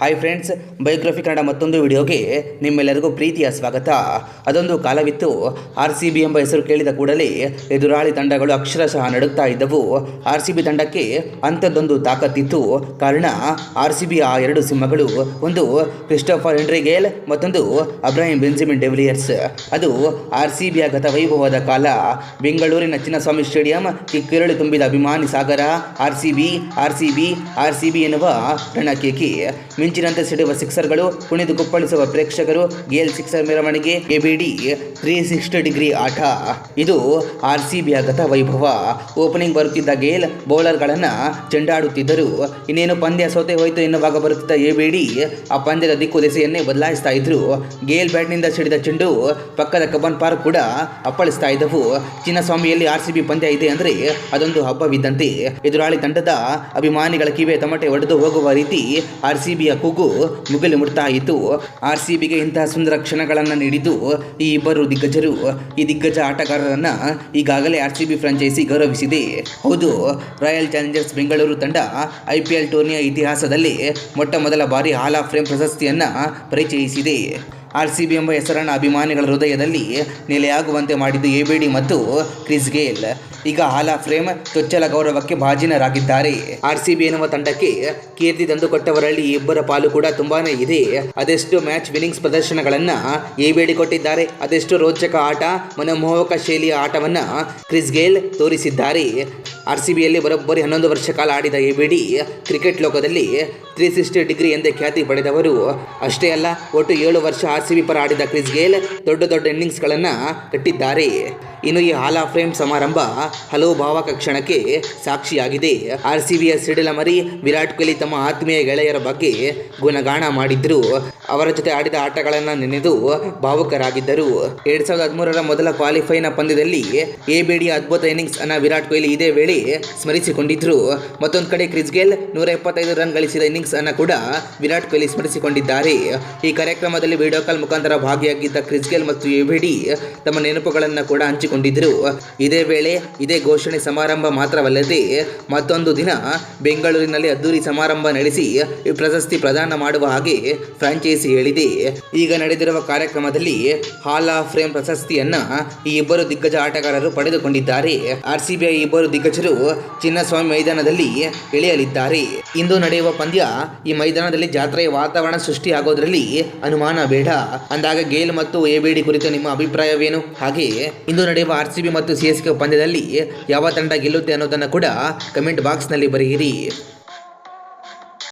Hi friends biography Kannada ಮತ್ತೊಂದು ವಿಡಿಯೋಗೆ ನಿಮ್ಮೆಲ್ಲರಿಗೂ ಪ್ರೀತಿಯ ಸ್ವಾಗತ. ಅದೊಂದು ಕಾಲವಿತ್ತು. ಆರ್ ಸಿ ಬಿ ಎಂಬ ಹೆಸರು ಕೇಳಿದ ಕೂಡಲೇ ಎದುರಾಳಿ ತಂಡಗಳು ಅಕ್ಷರಶಃ ನಡುಗ್ತಾ ಇದ್ದವು. ಆರ್ ಸಿ ಬಿ ತಂಡಕ್ಕೆ ಅಂಥದ್ದೊಂದು ತಾಕತ್ತಿತ್ತು. ಕಾರಣ ಆರ್ ಸಿ ಬಿ ಆ ಎರಡು ಸಿಂಹಗಳು, ಒಂದು ಕ್ರಿಸ್ಟೋಫರ್ ಹೆನ್ರಿಗೇಲ್ ಮತ್ತೊಂದು ಅಬ್ರಾಹಿಂ ಬೆಂಜಮಿನ್ ಡೆವಿಲಿಯರ್ಸ್. ಅದು ಆರ್ ಸಿ ಬಿಯ ಗತವೈಭವದ ಕಾಲ. ಬೆಂಗಳೂರಿನ ಚಿನ್ನಸ್ವಾಮಿ ಸ್ಟೇಡಿಯಂ, ಕಿಕ್ಕಿರಳಿ ತುಂಬಿದ ಅಭಿಮಾನಿ ಸಾಗರ R C B R C B R C B ಎನ್ನುವ ರಣಕೇಕಿ. ಮಿಂಚಿನಂತೆ ಸಿಡುವ ಸಿಕ್ಸರ್ಗಳು ಕುಣಿದು ಕುಪ್ಪಳಿಸುವ ಪ್ರೇಕ್ಷಕರು ಗೇಲ್ ಸಿಕ್ಸರ್ ಮೆರವಣಿಗೆ ಎಬಿಡಿ ತ್ರೀ ಸಿಕ್ಸ್ಟಿ ಡಿಗ್ರಿ ಆಟ. ಇದು ಆರ್ ಸಿ ಗತ ವೈಭವ. ಓಪನಿಂಗ್ ಬರುತ್ತಿದ್ದ ಗೇಲ್ ಬೌಲರ್ಗಳನ್ನು ಚೆಂಡಾಡುತ್ತಿದ್ದರು. ಇನ್ನೇನು ಪಂದ್ಯ ಸೋತೆ ಹೋಯಿತು ಎನ್ನುವಾಗ ಬರುತ್ತಿದ್ದ ಎಬಿಡಿ ಆ ಪಂದ್ಯದ ದಿಕ್ಕು ದೆಸೆಯನ್ನೇ ಬದಲಾಯಿಸ್ತಾ ಇದ್ರು. ಗೇಲ್ ಬ್ಯಾಟ್ನಿಂದ ಸಿಡಿದ ಚೆಂಡು ಪಕ್ಕದ ಕಬ್ಬನ್ ಪಾರ್ಕ್ ಕೂಡ ಅಪ್ಪಳಿಸ್ತಾ ಇದ್ದವು. ಚಿನ್ನಸ್ವಾಮಿಯಲ್ಲಿ ಆರ್ ಸಿ ಬಿ ಪಂದ್ಯ ಇದೆ ಅಂದರೆ ಅದೊಂದು ಹಬ್ಬವಿದ್ದಂತೆ. ಎದುರಾಳಿ ತಂಡದ ಅಭಿಮಾನಿಗಳ ಕಿವೆ ತಮಟೆ ಒಡೆದು ಹೋಗುವ ರೀತಿ ಆರ್ ಸಿ ಬಿಯ ಕೂಗು ಮುಗಿಲು ಮುಟ್ತಾ ಇತ್ತು ಆರ್ ಸಿ ಬಿಗೆ ಇಂತಹ ಸುಂದರ ಕ್ಷಣಗಳನ್ನು ನೀಡಿದ್ದು ಈ ಇಬ್ಬರು ದಿಗ್ಗಜರು. ಈ ದಿಗ್ಗಜ ಆಟಗಾರರನ್ನು ಈಗಾಗಲೇ ಆರ್ ಸಿ ಬಿ ಫ್ರಾಂಚೈಸಿ ಗೌರವಿಸಿದೆ. ಹೌದು, ರಾಯಲ್ ಚಾಲೆಂಜರ್ಸ್ ಬೆಂಗಳೂರು ತಂಡ ಐ ಪಿ ಎಲ್ ಟೂರ್ನಿಯ ಇತಿಹಾಸದಲ್ಲಿ ಮೊಟ್ಟ ಮೊದಲ ಬಾರಿ ಹಾಲ್ ಆಫ್ ಫ್ರೇಮ್ ಪ್ರಶಸ್ತಿಯನ್ನು ಪರಿಚಯಿಸಿದೆ. ಆರ್ ಸಿ ಬಿ ಎಂಬ ಹೆಸರನ್ನು ಅಭಿಮಾನಿಗಳ ಹೃದಯದಲ್ಲಿ ನೆಲೆಯಾಗುವಂತೆ ಮಾಡಿದ್ದು ಎ ಬಿ ಡಿ ಮತ್ತು ಕ್ರಿಸ್ ಗೇಲ್. ಈಗ ಹಾಲ ಫ್ರೇಮ್ ಚೊಚ್ಚಲ ಗೌರವಕ್ಕೆ ಭಾಜನರಾಗಿದ್ದಾರೆ. ಆರ್ ಸಿ ಬಿ ಎನ್ನುವ ತಂಡಕ್ಕೆ ಕೀರ್ತಿ ತಂದುಕೊಟ್ಟವರಲ್ಲಿ ಇಬ್ಬರ ಪಾಲು ಕೂಡ ತುಂಬಾನೇ ಇದೆ. ಅದೆಷ್ಟು ಮ್ಯಾಚ್ ವಿನ್ನಿಂಗ್ಸ್ ಪ್ರದರ್ಶನಗಳನ್ನ ಎ ಬಿ ಡಿ ಕೊಟ್ಟಿದ್ದಾರೆ. ಅದೆಷ್ಟು ರೋಚಕ ಆಟ, ಮನಮೋಹಕ ಶೈಲಿಯ ಆಟವನ್ನು ಕ್ರಿಸ್ ಗೇಲ್ ತೋರಿಸಿದ್ದಾರೆ. ಆರ್ ಸಿ ಬಿಯಲ್ಲಿ ಬರೋಬ್ಬರಿ ಹನ್ನೊಂದು ವರ್ಷ ಕಾಲ ಆಡಿದ ಎ ಬಿ ಡಿ ಕ್ರಿಕೆಟ್ ಲೋಕದಲ್ಲಿ ತ್ರೀ ಸಿಕ್ಸ್ಟಿ ಡಿಗ್ರಿ ಎಂದೇ ಖ್ಯಾತಿ ಪಡೆದವರು. ಅಷ್ಟೇ ಅಲ್ಲ, ಒಟ್ಟು ಏಳು ವರ್ಷ ಆರ್ ಸಿ ಬಿ ಪರ ಆಡಿದ ಕ್ರಿಸ್ ಗೇಲ್ ದೊಡ್ಡ ದೊಡ್ಡ ಇನ್ನಿಂಗ್ಸ್ಗಳನ್ನು ಕಟ್ಟಿದ್ದಾರೆ. ಇನ್ನು ಈ ಹಾಲ್ ಆಫ್ ಫ್ರೇಮ್ ಸಮಾರಂಭ ಹಲವು ಭಾವಕ ಕ್ಷಣಕ್ಕೆ ಸಾಕ್ಷಿಯಾಗಿದೆ. ಆರ್ ಸಿ ಬಿಯ ಸಿಡಿಲ ಮರಿ ವಿರಾಟ್ ಕೊಹ್ಲಿ ತಮ್ಮ ಆತ್ಮೀಯ ಗೆಳೆಯರ ಬಗ್ಗೆ ಗುಣಗಾನ ಮಾಡಿದ್ರು. ಅವರ ಜೊತೆ ಆಡಿದ ಆಟಗಳನ್ನು ನೆನೆದು ಭಾವುಕರಾಗಿದ್ದರು. ಎರಡ್ ಸಾವಿರದ ಹದಿಮೂರರ ಮೊದಲ ಕ್ವಾಲಿಫೈನ ಪಂದ್ಯದಲ್ಲಿ ಎ ಬೇಡಿಯ ಅದ್ಭುತ ಇನ್ನಿಂಗ್ಸ್ ಅನ್ನ ವಿರಾಟ್ ಕೊಹ್ಲಿ ಇದೇ ವೇಳೆ ಸ್ಮರಿಸಿಕೊಂಡಿದ್ರು. ಮತ್ತೊಂದು ಕಡೆ ಕ್ರಿಸ್ ಗೇಲ್ ನೂರ ಎಪ್ಪತ್ತೈದು ರನ್ ಗಳಿಸಿದ ಇನ್ನಿಂಗ್ಸ್ ಅನ್ನ ಕೂಡ ವಿರಾಟ್ ಕೊಹ್ಲಿ ಸ್ಮರಿಸಿಕೊಂಡಿದ್ದಾರೆ. ಈ ಕಾರ್ಯಕ್ರಮದಲ್ಲಿ ವಿಡಿಯೋ ಕಾಲ್ ಮುಖಾಂತರ ಭಾಗಿಯಾಗಿದ್ದ ಕ್ರಿಸ್ ಗೇಲ್ ಮತ್ತು ಎಬಿಡಿ ತಮ್ಮ ನೆನಪುಗಳನ್ನು ಕೂಡ ಹಂಚಿಕೊಂಡಿದ್ದರು ಇದೇ ವೇಳೆ ಇದೇ ಘೋಷಣೆ ಸಮಾರಂಭ ಮಾತ್ರವಲ್ಲದೆ ಮತ್ತೊಂದು ದಿನ ಬೆಂಗಳೂರಿನಲ್ಲಿ ಅದ್ದೂರಿ ಸಮಾರಂಭ ನಡೆಸಿ ಈ ಪ್ರಶಸ್ತಿ ಪ್ರದಾನ ಮಾಡುವ ಹಾಗೆ ಫ್ರಾಂಚೈಸಿ ಹೇಳಿದೆ. ಈಗ ನಡೆದಿರುವ ಕಾರ್ಯಕ್ರಮದಲ್ಲಿ ಹಾಲ್ ಆಫ್ ಫ್ರೇಮ್ ಪ್ರಶಸ್ತಿಯನ್ನ ಈ ಇಬ್ಬರು ದಿಗ್ಗಜ ಆಟಗಾರರು ಪಡೆದುಕೊಂಡಿದ್ದಾರೆ. ಆರ್ ಸಿ ಬಿಯ ಇಬ್ಬರು ದಿಗ್ಗಜರು ಚಿನ್ನಸ್ವಾಮಿ ಮೈದಾನದಲ್ಲಿ ಇಳಿಯಲಿದ್ದಾರೆ ಇಂದು ನಡೆಯುವ ಪಂದ್ಯ, ಈ ಮೈದಾನದಲ್ಲಿ ಜಾತ್ರೆಯ ವಾತಾವರಣ ಸೃಷ್ಟಿಯಾಗೋದ್ರಲ್ಲಿ ಅನುಮಾನ ಬೇಡ. ಅಂದಾಗ ಗೇಲ್ ಮತ್ತು ಎಬಿಡಿ ಕುರಿತು ನಿಮ್ಮ ಅಭಿಪ್ರಾಯವೇನು? ಹಾಗೆ, ಇಂದು ನಡೆಯುವ ಆರ್ ಸಿ ಮತ್ತು ಸಿ ಎಸ್ ಪಂದ್ಯದಲ್ಲಿ ಯಾವ ತಂಡ ಗೆಲ್ಲುತ್ತೆ ಅನ್ನೋದನ್ನು ಕೂಡ ಕಮೆಂಟ್ ಬಾಕ್ಸ್ನಲ್ಲಿ ಬರೆಯಿರಿ.